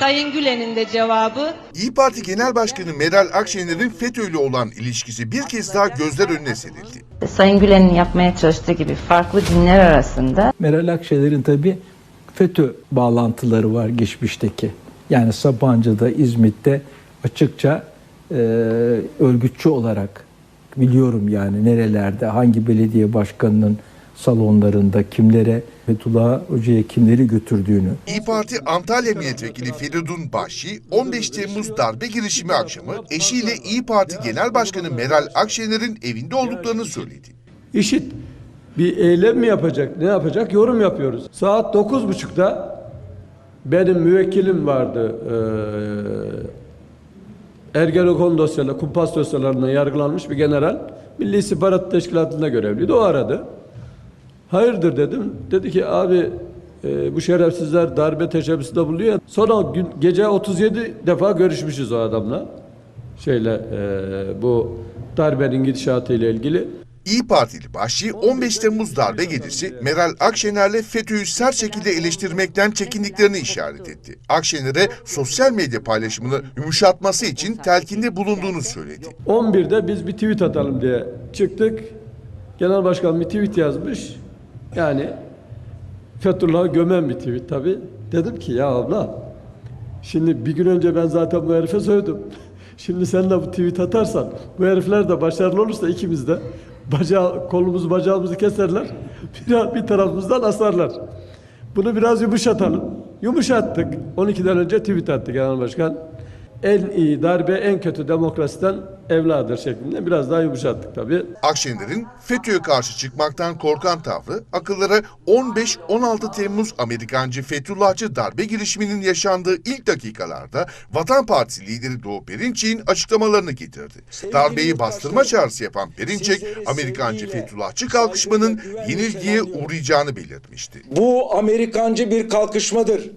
Sayın Gülen'in de cevabı İyi Parti Genel Başkanı Meral Akşener'in FETÖ'yle olan ilişkisi bir kez daha gözler önüne serildi. Sayın Gülen'in yapmaya çalıştığı gibi farklı dinler arasında Meral Akşener'in tabi FETÖ bağlantıları var geçmişteki. Yani Sapanca'da, İzmit'te açıkça e, örgütçü olarak biliyorum yani nerelerde, hangi belediye başkanının salonlarında kimlere, Fethullah Hoca'ya kimleri götürdüğünü. İyi Parti Antalya Milletvekili Feridun Bahşi 15 Temmuz darbe girişimi akşamı eşiyle İyi Parti Genel Başkanı Meral Akşener'in evinde olduklarını söyledi. İşit bir eylem mi yapacak, ne yapacak yorum yapıyoruz. Saat dokuz buçukta benim müvekkilim vardı. Ee, Ergenekon dosyaları, kumpas dosyalarından yargılanmış bir general. Milli İstihbarat Teşkilatı'nda görevliydi. O aradı. Hayırdır dedim. Dedi ki abi e, bu şerefsizler darbe teşebbüsünde buluyor. Sonra gün, gece 37 defa görüşmüşüz o adamla. Şeyle e, bu darbenin gidişatı ile ilgili. İyi Partili Bahşi 15 Temmuz darbe gecesi Meral Akşener'le FETÖ'yü sert şekilde eleştirmekten çekindiklerini işaret etti. Akşener'e sosyal medya paylaşımını yumuşatması için telkinde bulunduğunu söyledi. 11'de biz bir tweet atalım diye çıktık. Genel başkan bir tweet yazmış. Yani Fethullah'ı gömen bir tweet tabi. Dedim ki ya abla şimdi bir gün önce ben zaten bu herife söyledim. Şimdi sen de bu tweet atarsan bu herifler de başarılı olursa ikimiz de bacağı, kolumuzu bacağımızı keserler. Bir, bir tarafımızdan asarlar. Bunu biraz yumuşatalım. Yumuşattık. 12'den önce tweet attı genel başkan. En iyi darbe en kötü demokrasiden evladır şeklinde biraz daha yumuşattık tabii. Akşener'in FETÖ'ye karşı çıkmaktan korkan tavrı akıllara 15-16 Temmuz Amerikancı Fethullahçı darbe girişiminin yaşandığı ilk dakikalarda Vatan Partisi lideri Doğu Perinçek'in açıklamalarını getirdi. Darbeyi bastırma çağrısı yapan Perinçek, Amerikancı Fethullahçı kalkışmanın yenilgiye uğrayacağını belirtmişti. Bu Amerikancı bir kalkışmadır.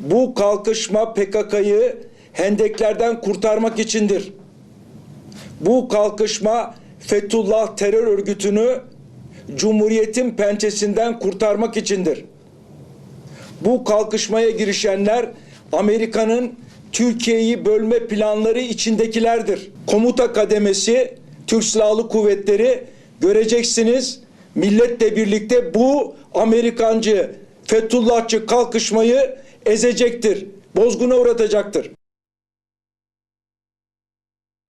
Bu kalkışma PKK'yı hendeklerden kurtarmak içindir. Bu kalkışma Fethullah terör örgütünü Cumhuriyet'in pençesinden kurtarmak içindir. Bu kalkışmaya girişenler Amerika'nın Türkiye'yi bölme planları içindekilerdir. Komuta kademesi Türk Silahlı Kuvvetleri göreceksiniz milletle birlikte bu Amerikancı Fethullahçı kalkışmayı ezecektir. Bozguna uğratacaktır.